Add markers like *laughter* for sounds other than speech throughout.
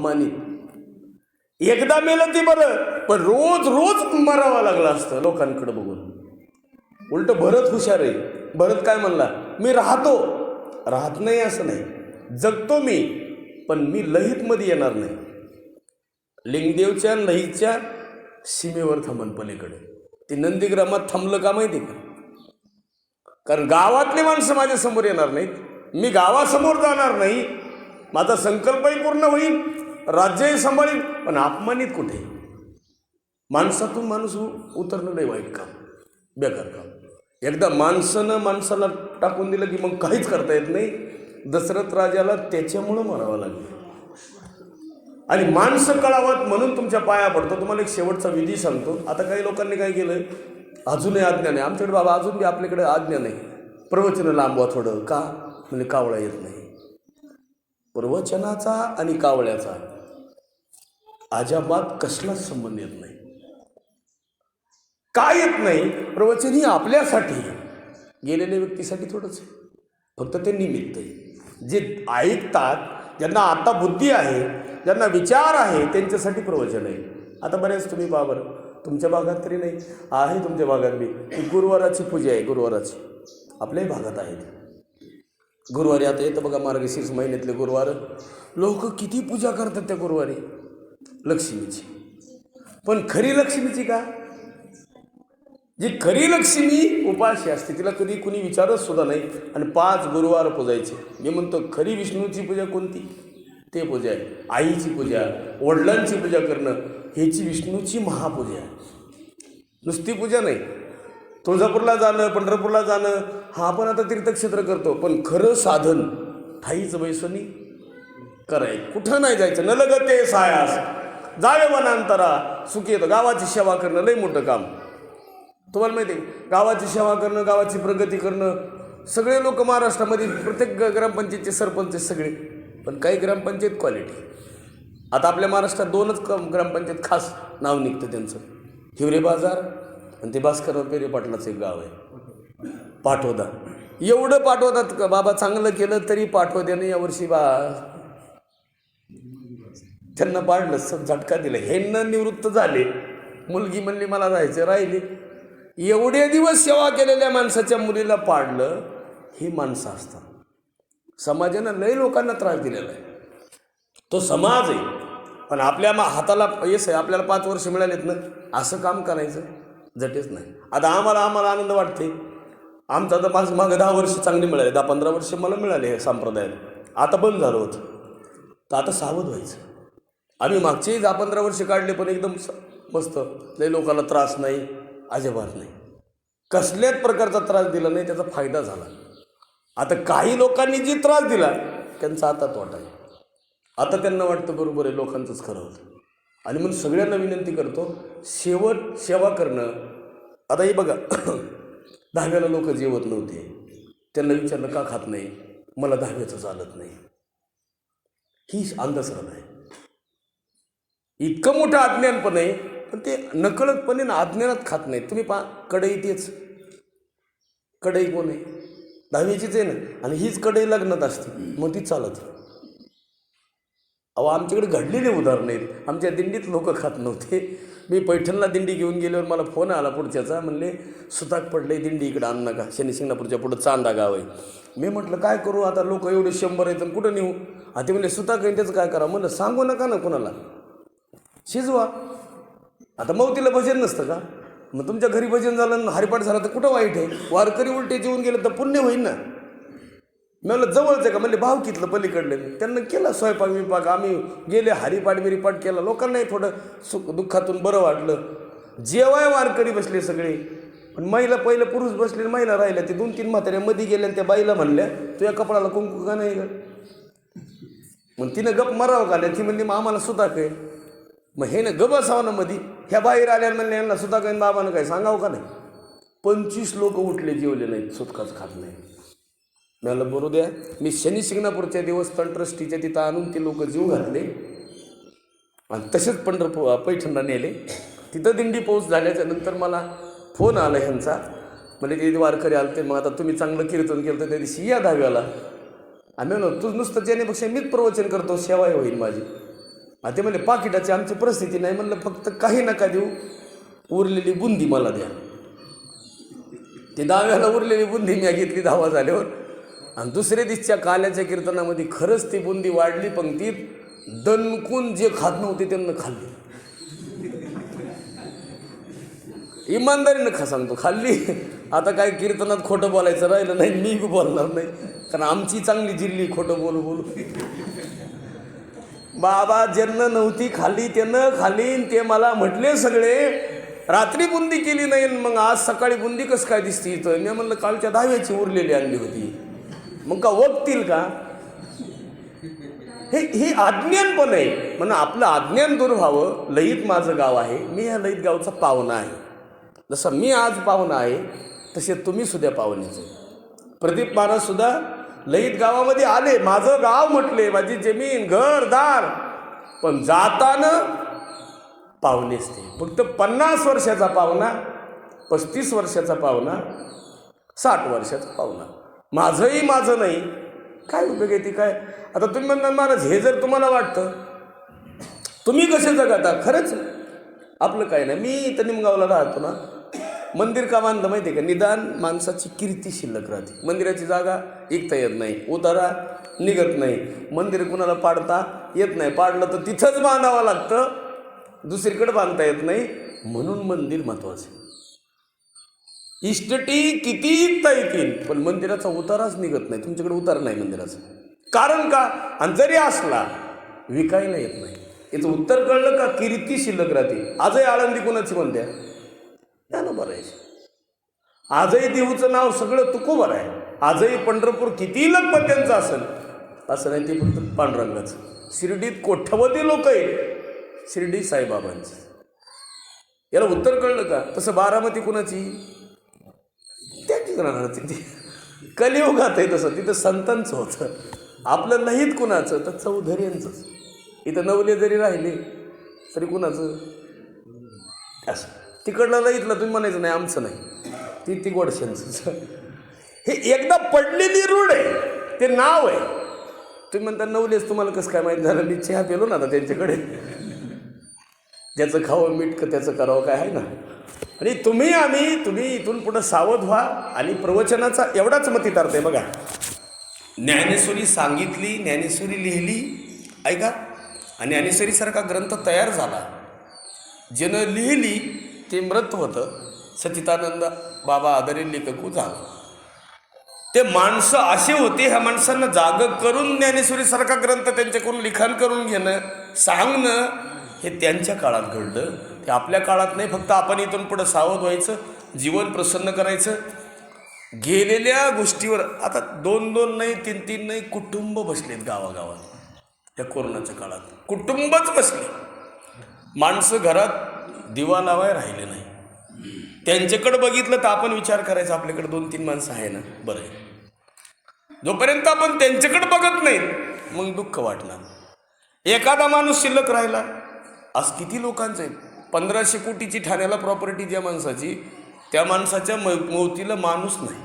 अपमानित एकदा मेलं ते बरं पण रोज रोज मरावं लागलं असतं लोकांकडे बघून. उलट भरत हुशार आहे. भरत काय म्हणला? मी राहतो. राहत नाही असं नाही. जगतो मी पण मी लहितमध्ये येणार नाही. लिंगदेवच्या लहितच्या सीमेवर थांबन पलीकडे. ती नंदीग्रामात थांबलं का माहिती का? कारण गावातली माणसं माझ्यासमोर येणार नाहीत. मी गावासमोर जाणार नाही. माझा संकल्पही पूर्ण होईल. राज्यही सांभाळीन पण अपमानित कुठे? माणसातून माणूस उतरणं नाही वाईट काम बेकार काम. एकदा माणसानं माणसाला टाकून दिलं की मग काहीच करता येत नाही. दशरथ राजाला त्याच्यामुळं मारावं लागलं. आणि माणसं कळावत म्हणून तुमच्या पाया पडतो. तुम्हाला एक शेवटचा विधी सांगतो. आता काही लोकांनी काय केलं? अजूनही आज्ञा नाही. आमच्याकडे बाबा अजून बी आपल्याकडे आज्ञा नाही. प्रवचन लांबवा थोडं. का? म्हणजे कावळा येत नाही. प्रवचनाचा आणि कावळ्याचा. अजाबात कसलाच संबंध येत नाही. काय येत नाही? प्रवचन ही आपल्यासाठी. गेलेल्या व्यक्तीसाठी थोडंच आहे. फक्त ते निमित्त आहे. जे ऐकतात ज्यांना आता बुद्धी आहे ज्यांना विचार आहे त्यांच्यासाठी प्रवचन आहे. आता बरेच तुम्ही बाबर तुमच्या भागात तरी नाही. आहे तुमच्या भागात बी. गुरुवाराची पूजा आहे गुरुवाराची. आपल्याही भागात आहे ती. गुरुवारी आता येतं बघा मार्गशीर्ष महिन्यातले गुरुवार. लोक किती पूजा करतात त्या गुरुवारी? लक्ष्मीची. पण खरी लक्ष्मीची का? जी खरी लक्ष्मी उपाशी असते तिला कधी कुणी विचारत सुद्धा नाही. आणि पाच गुरुवार पूजायचे. मी म्हणतो खरी विष्णूची पूजा कोणती? ते पूजा आहे. आईची पूजा वडिलांची पूजा करणं ह्याची विष्णूची महापूजा आहे. नुसती पूजा नाही. तुळजापूरला जाणं पंढरपूरला जाणं हा आपण आता तीर्थक्षेत्र करतो. पण खरं साधन ठाईच वैसनी कराय. कुठं नाही जायचं. न लगते सायास. जावे मनांतरा सुखी येतं. गावाची सेवा करणं लई मोठं काम. तुम्हाला माहिती आहे गावाची सेवा करणं गावाची प्रगती करणं सगळे लोक महाराष्ट्रामध्ये प्रत्येक ग्रामपंचायतचे सरपंच सगळे. पण काही ग्रामपंचायत क्वालिटी आता आपल्या महाराष्ट्रात दोनच क ग्रामपंचायत खास नाव निघतं त्यांचं. हिवरे बाजार आणि ते भास्करराव पेरे पाटलाचं एक गाव आहे. पाठवदा एवढं पाठवतात का बाबा चांगलं केलं तरी पाठवद्याने यावर्षी बा त्यांना पाडलं स झटका दिला. ह्यांना निवृत्त झाले. मुलगी म्हणली मला राहायचं राहिली. एवढे दिवस सेवा केलेल्या माणसाच्या मुलीला पाडलं ही माणसं असतात. समाजानं लय लोकांना त्रास दिलेला आहे. तो समाज आहे. पण आपल्या मा हाताला येस आहे आपल्याला पाच वर्ष मिळालेत ना असं काम करायचं. जटेच नाही. आता आम्हाला आम्हाला आनंद वाटते. आमचं आता माझं मागं दहा वर्ष चांगली मिळाली दहा पंधरा वर्ष मला मिळाले हे संप्रदायात. आता बंद झालं होतं. तर आता सावध व्हायचं. आम्ही मागचे दहा पंधरा वर्ष काढले पण एकदम स- मस्त. लई लोकांना त्रास नाही अजिबात नाही. कसल्याच प्रकारचा त्रास दिला नाही त्याचा फायदा झाला आता काही लोकांनी जी त्रास दिला त्यांचा आता तोटा आहे. आता त्यांना वाटतं बरोबर आहे लोकांचंच खरं होतं. आणि म्हणून सगळ्यांना विनंती करतो शेवट सेवा करणं आता हे बघा दहाव्याला लोक जेवत नव्हते. त्यांना विचारलं का खात नाही? मला दहाव्याचं चालत नाही. ही अंधश्रद्धा आहे. इतकं मोठं अज्ञानपण आहे पण ते नकळतपणे ना अज्ञानात खात नाही. तुम्ही पा कढई तेच. कढई कोण आहे? दहावीचीच आहे ना? आणि हीच कढई लग्नात असते. मग ती चालत. अहो आमच्याकडे घडलेले उदाहरण आहेत. आमच्या दिंडीत लोक खात नव्हते. मी पैठणला दिंडी घेऊन गेल्यावर मला फोन आला पुढच्याचा म्हणले सुताक पडले दिंडी इकडं आण नका शनिशिंगणापूरच्या पुढं चांदा गाव आहे. मी म्हटलं काय करू आता लोक एवढे शंभर आहेत आणि कुठं नेऊ? आता ते म्हणले सुताक आहे त्याचं काय करा? म्हणलं सांगू नका ना कोणाला. शिजवा. आता मौतीला भजन नसतं का? मग तुमच्या घरी भजन झालं हरिपाठ झाला तर कुठं वाईट आहे? वारकरी उलटे जेवून गेलं तर पुण्य होईल ना? मी म्हणलं जवळचं आहे का? म्हणले भाव कितलं पलीकडले. त्यांना केला स्वयंपाक विपाक आम्ही गेले हरिपाठ बिरीपाठ केला. लोकांनाही थोडं सुख दुःखातून बरं वाटलं. जेवाय वारकरी बसले सगळे. पण महिला पहिलं पुरुष बसले आणि महिला राहिल्या. ते दोन तीन म्हाताऱ्या मध्ये गेल्या आणि त्या बाईला म्हणल्या तुझ्या कपडाला कुंकू का नाही ग? मग तिनं गप मरावं घाल्या ती म्हणली मग आम्हाला सुद्धा काय? मग हे ना गप असावं ना मधी. ह्या बाहेर आल्या म्हणले यांना सुद्धा काय बाबानं काय? सांगावं का नाही? पंचवीस लोक उठले जेवले नाहीत सुतकाच खात नाही मला बरू द्या मी शनी शिंगणापूरच्या देवस्थान ट्रस्टीच्या तिथं आणून ते लोक जीव घातले. आणि तसेच पंढरपूर पैठणला नेले. तिथं दिंडी पाऊस झाल्याच्यानंतर मला फोन आला ह्यांचा. म्हणजे ते वारकरी आले ते मग आता तुम्ही चांगलं कीर्तन केलं तर त्या दिवशी या दहाव्याला. आम्ही म्हणलो तू नुसतं ज्यानेपेक्षा मीच प्रवचन करतो सेवाही होईल माझी. आ ते म्हणले पाकिटाची आमची परिस्थिती नाही. म्हणलं फक्त काही नका देऊ उरलेली बुंदी मला द्या. ती दहाव्याला उरलेली बुंदी मी घेतली दहावा झाल्यावर. आणि दुसऱ्या दिसच्या काल्याच्या कीर्तनामध्ये खरंच ती बुंदी वाढली पंक्तीत दणकून जे खात नव्हते त्यांना खाल्ली. इमानदारीनं खा सांगतो खाल्ली. आता काय कीर्तनात खोटं बोलायचं राहिलं नाही मी बोलणार नाही. कारण आमची चांगली जिल्ली खोटं बोलू बोलू. बाबा ज्यांना नव्हती खाल्ली त्यानं खाली ते मला म्हटले सगळे रात्री बुंदी केली नाही मग आज सकाळी बुंदी कसं काय दिसते इथं? मी म्हणलं कालच्या दहाव्याची उरलेली आणली होती. मग का वगतील का? हे ही अज्ञानपण आहे. म्हणून आपलं अज्ञान दूर व्हावं. लईत माझं गाव आहे. मी ह्या लईत गावचा पाहुणा आहे. जसं मी आज पाहुणा आहे तसे तुम्ही सुद्धा पाहुण्याचे प्रदीप महाराज सुद्धा लईत गावामध्ये आले. माझं गाव म्हटले माझी जमीन घर दार. पण जाताना पाहुणेच ते फक्त पन्नास वर्षाचा पाहुणा पस्तीस वर्षाचा पाहुणा साठ वर्षाचा पाहुणा. माझंही माझं नाही. काय उपयोग आहे ती काय? आता तुम्ही म्हणणार महाराज हे जर तुम्हाला वाटतं तुम्ही कसे जगाता? खरंच आपलं काय नाही. मी इथं निमगावला राहतो ना. मंदिर का बांधलं माहिती आहे का? निदान माणसाची कीर्ती शिल्लक राहते. मंदिराची जागा ऐकता येत नाही. उतारा निघत नाही. मंदिर कुणाला पाडता येत नाही. पाडलं तर तिथंच बांधावं लागतं. दुसरीकडे बांधता येत नाही. म्हणून मंदिर महत्त्वाचं इष्टटी किती ऐकता येतील? पण मंदिराचा उताराच निघत नाही. तुमच्याकडे उतार नाही मंदिराचा. कारण का? आणि जरी असला विकायला येत नाही. याचं उत्तर कळलं का? किरीती शिल्लक राहते. आजही आळंदी कोणाची म्हणत्या त्यानं बरं आहे आजही देऊचं नाव सगळं तुकोबर आहे. आजही पंढरपूर किती लखपत्यांचं असेल? असं नाही ते फक्त पांडुरंगाचं. शिर्डीत कोठवधी लोक आहेत? शिर्डी साईबाबांची. याला उत्तर कळलं का? तसं बारामती कुणाची? राहणार तिथे. कलियुगात आहे तसं. तिथं संतांचं होतं. आपलं नाहीत कुणाचं तर चौधरीयांचंच इथं नवले जरी राहिले तरी कुणाचं? असं. तिकडलं इथलं तुम्ही म्हणायचं नाही आमचं नाही. ती ती गोडशांचं हे एकदा पडलेली रूढ आहे. ते नाव आहे. तुम्ही म्हणता नवलेच तुम्हाला कसं काय माहीत झालं? मी चहा पेलो ना आता त्यांच्याकडे. ज्याचं खावं मीठ का त्याचं करावं काय आहे ना? आणि तुम्ही आम्ही तुम्ही इथून पुढं सावध व्हा आणि प्रवचनाचा एवढाच मतितार्थ आहे बघा. ज्ञानेश्वरी सांगितली ज्ञानेश्वरी लिहिली ऐका. आणि ज्ञानेश्वरीसारखा ग्रंथ तयार झाला. ज्यानं लिहिली ते मृत होतं. सचितानंद बाबा आदरे लेखकू झालं. ते माणसं असे होते ह्या माणसांना जाग करून ज्ञानेश्वरीसारखा ग्रंथ त्यांच्याकडून लिखाण करून घेणं सांगणं हे त्यांच्या काळात घडलं. ते आपल्या काळात नाही फक्त आपण इथून पुढं सावध व्हायचं जीवन प्रसन्न करायचं. गेलेल्या गोष्टीवर आता दोन दोन नाही तीन तीन नाही कुटुंब बसलेत गावागावात. या कोरोनाच्या काळात. कुटुंबच बसले. माणसं घरात दिवा लावाय राहिले नाही. त्यांच्याकडे बघितलं तर आपण विचार करायचा आपल्याकडे दोन तीन माणसं आहे ना? बरं. आहे जोपर्यंत आपण त्यांच्याकडे बघत नाहीत मग दुःख वाटणार. एखादा माणूस शिल्लक राहिला. आज किती लोकांचं आहे पंधराशे कोटीची ठाण्याला प्रॉपर्टी ज्या माणसाची त्या माणसाच्या म मौतीला माणूस नाही.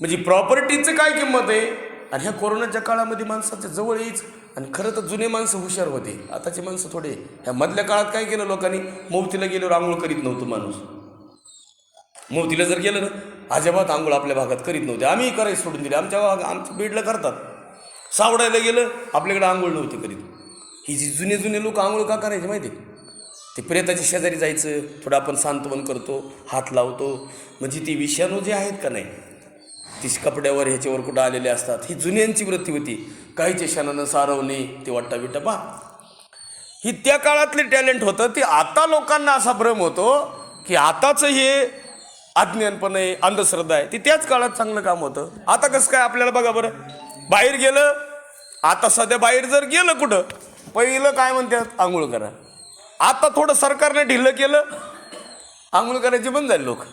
म्हणजे प्रॉपर्टीचं काय किंमत आहे? आणि ह्या कोरोनाच्या काळामध्ये माणसाच्या जवळ येईच. आणि खरं तर जुने माणसं हुशार होते. आताची माणसं थोडे ह्या मधल्या काळात काय केलं लोकांनी? मौतीला गेल्यावर आंघोळ करीत नव्हतं माणूस. मोतीला जर गेलं ना अजिबात आंघोळ आपल्या भागात करीत नव्हते. आम्ही करायचं सोडून दिले. आमच्या भाग आमच्या बीडला करतात. सावडायला गेलं आपल्याकडे आंघोळ नव्हती करीत. ही जी जुने जुने लोक आंघोळ का करायचे माहिती आहे? ते प्रेताच्या शेजारी जायचं थोडं आपण सांत्वन करतो हात लावतो. म्हणजे ती विषाणू जे आहेत का नाही ती कपड्यावर ह्याच्यावर कुठं आलेले असतात ही जुन्यांची वृत्ती होती. काहीच्या क्षणानं सारवणे ते वाटा बिटा पा ही त्या काळातले टॅलेंट होतं ते आता लोकांना असा भ्रम होतो की आताचं हे अज्ञानपण आहे अंधश्रद्धा आहे ती त्याच काळात चांगलं काम होतं. आता कसं काय आपल्याला बघा बरं. बाहेर गेलं आता सध्या बाहेर जर गेलं कुठं पहिलं काय म्हणतात आंघोळ करा. आता थोडं सरकारने ढिल्लं केलं आंघोळ करायचे बंद झाले लोक.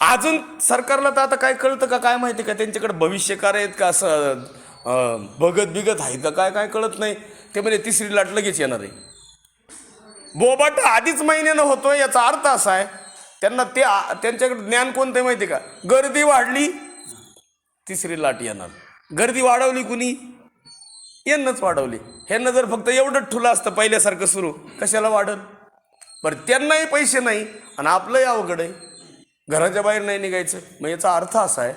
अजून सरकारला तर आता काय कळतं का काय माहिती का त्यांच्याकडे भविष्यकार आहेत का असं भगत बिगत आहेत का काय काय कळत नाही. ते म्हणजे तिसरी लाट लगेच येणार आहे. बोबाट आधीच महिन्यानं होतोय याचा अर्थ असा आहे त्यांना ते त्यांच्याकडे ज्ञान कोणतं आहे माहिती आहे का? गर्दी वाढली तिसरी लाट येणार. गर्दी वाढवली कुणी? यांनाच वाढवले. ह्यांना जर फक्त एवढंच ठुलं असतं पहिल्यासारखं सुरू कशाला वाढल? बरं त्यांनाही पैसे नाही आणि आपलंही अवघड आहे. घराच्या बाहेर नाही निघायचं. मग याचा अर्थ असा आहे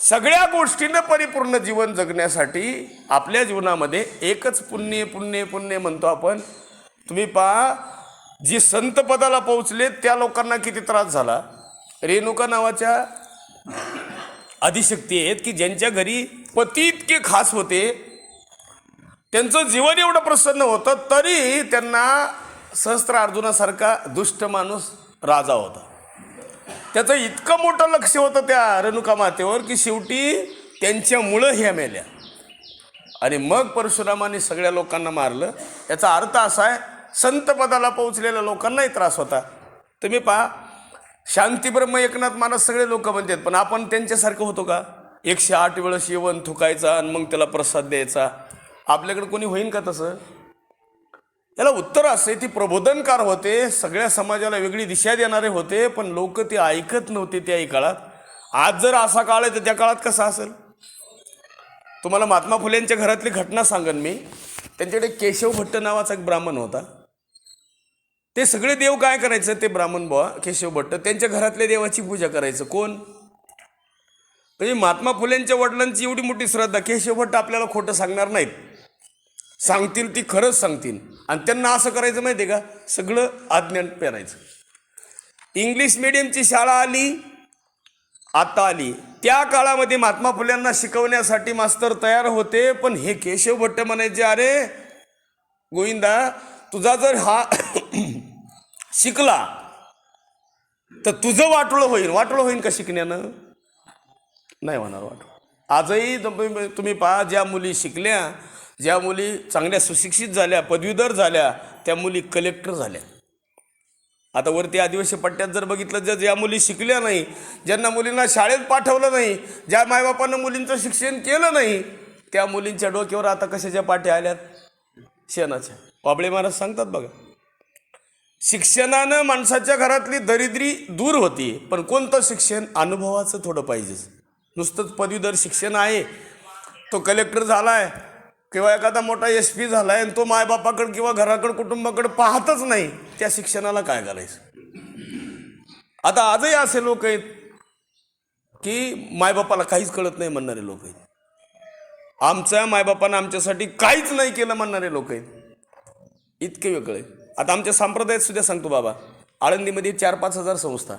सगळ्या गोष्टीनं परिपूर्ण जीवन जगण्यासाठी आपल्या जीवनामध्ये एकच पुण्य पुण्य पुण्य म्हणतो आपण. तुम्ही पहा जी संत पदाला पोहोचले त्या लोकांना किती त्रास झाला? रेणुका नावाच्या आदिशक्ती आहेत की ज्यांच्या घरी पती इतके खास होते त्यांचं जीवन एवढं प्रसन्न होतं तरी त्यांना सहस्त्र अर्जुनासारखा दुष्ट माणूस राजा होता. त्याचं इतकं मोठं लक्ष होतं त्या रेणुका मातेवर की शेवटी त्यांच्यामुळं ह्या मेल्या. आणि मग परशुरामाने सगळ्या लोकांना मारलं. याचा अर्थ असा आहे संतपदाला पोहोचलेल्या लोकांनाही त्रास होता. तुम्ही पहा शांतीब्रह्म एकनाथ महाराज सगळे लोक म्हणतात पण आपण त्यांच्यासारखं होतो का? एकशे आठ वेळेस येवन थुकायचा आणि मग त्याला प्रसाद द्यायचा. आपल्याकडे कोणी होईन का तसं? याला उत्तर असे ती प्रबोधनकार होते सगळ्या समाजाला वेगळी दिशा देणारे होते पण लोक ते ऐकत नव्हते त्याही काळात. आज जर असा काळ आहे तर त्या काळात कसा असेल? तुम्हाला महात्मा फुलेंच्या घरातली घटना सांगन मी. त्यांच्याकडे केशव भट्ट नावाचा एक ब्राह्मण होता. ते सगळे देव काय करायचं ते ब्राह्मण बुवा केशव भट्ट? त्यांच्या घरातल्या देवाची पूजा करायचं. कोण? म्हणजे महात्मा फुलेंच्या वडिलांची एवढी मोठी श्रद्धा केशव भट्ट आपल्याला खोटं सांगणार नाहीत. सांगतील ती खरंच सांगतील. आणि त्यांना असं करायचं माहिती आहे का? सगळं अज्ञान पेरायचं. इंग्लिश मिडियमची शाळा आली आता आली. त्या काळामध्ये महात्मा फुल्यांना शिकवण्यासाठी मास्तर तयार होते पण हे केशव भट्ट म्हणायचे अरे गोविंदा तुझा जर हा *coughs* शिकला तर तुझं वाटोळं होईल. वाटोळं होईल का शिकण्यानं? नाही होणार वाटोळं. आजही तुम्ही तुम्ही पहा ज्या मुली शिकल्या ज्या मुली चांगल्या सुशिक्षित झाल्या पदवीधर झाल्या त्या मुली कलेक्टर झाल्या. आता वरती आदिवासी पट्ट्यात जर बघितलं जर ज्या मुली शिकल्या नाही ज्यांना मुलींना शाळेत पाठवलं नाही ज्या मायबापांना मुलींचं शिक्षण केलं नाही त्या मुलींच्या डोक्यावर आता कशाच्या पाठ्या आल्यात? शेणाच्या. पाबळे महाराज सांगतात बघा. शिक्षणानं माणसाच्या घरातली दरिद्री दूर होती पण कोणतं शिक्षण? अनुभवाचं थोडं पाहिजेच. नुसतंच पदवीधर शिक्षण आहे तो कलेक्टर झाला आहे किंवा एखादा मोठा एस पी झाला आहे आणि तो मायबापाकडे किंवा घराकडे कुटुंबाकडे पाहतच नाही त्या शिक्षणाला काय करायचं? आता आजही असे लोक आहेत की मायबापाला काहीच कळत नाही म्हणणारे लोक आहेत. आमच्या मायबापानं आमच्यासाठी काहीच नाही केलं म्हणणारे लोक आहेत. इतके वेगळे आता आमच्या संप्रदायात सुद्धा सांगतो बाबा आळंदीमध्ये चार पाच हजार संस्था.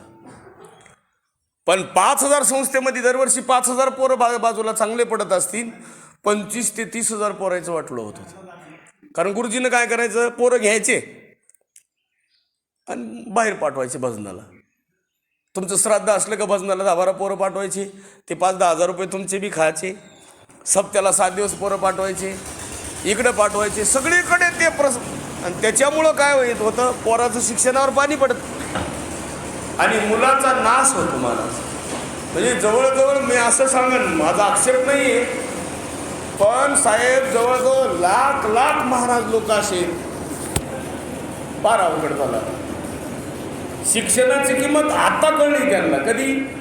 पण पाच हजार संस्थेमध्ये दरवर्षी पाच हजार पोरं बा बाजूला चांगले पडत असतील पंचवीस ते तीस हजार पोरायचं वाटलं होतं कारण गुरुजीनं काय करायचं? पोरं घ्यायचे. आणि बाहेर पाठवायचे भजनाला. तुमचं श्राद्ध असलं का भजनाला दहा बारा पोरं पाठवायचे? ते पाच दहा हजार रुपये तुमचे बी खायचे. सप्त्याला सात दिवस पोरं पाठवायचे. इकडं पाठवायचे. सगळीकडे ते प्रस आणि त्याच्यामुळं काय येत होतं? पोराचं शिक्षणावर पाणी पडत. आणि मुलाचा नाश होतो मला म्हणजे जवळजवळ मी असं सांगेन माझा आक्षेप नाही आहे पण साहेब जवळजवळ लाख लाख महाराज लोक असे फार अवघड झाला. शिक्षणाची किंमत आता कळली त्यांना. कधी?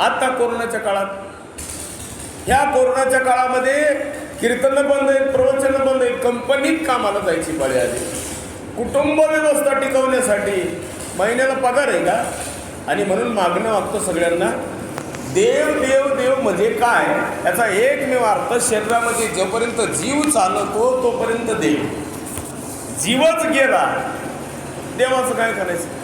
आता कोरोनाच्या काळात. ह्या कोरोनाच्या काळामध्ये कीर्तनं बंद आहेत प्रवचनं बंद आहेत कंपनीत कामाला जायची पाळी आली. कुटुंब व्यवस्था टिकवण्यासाठी महिन्याला पगार आहे का? आणि म्हणून मागणं वागतं सगळ्यांना देव देव देव म्हणजे काय? याचा एकमेव अर्थ शरीरामध्ये जोपर्यंत जीव चालतो तोपर्यंत देव. जीवच गेला. देवाचं काय करायचं?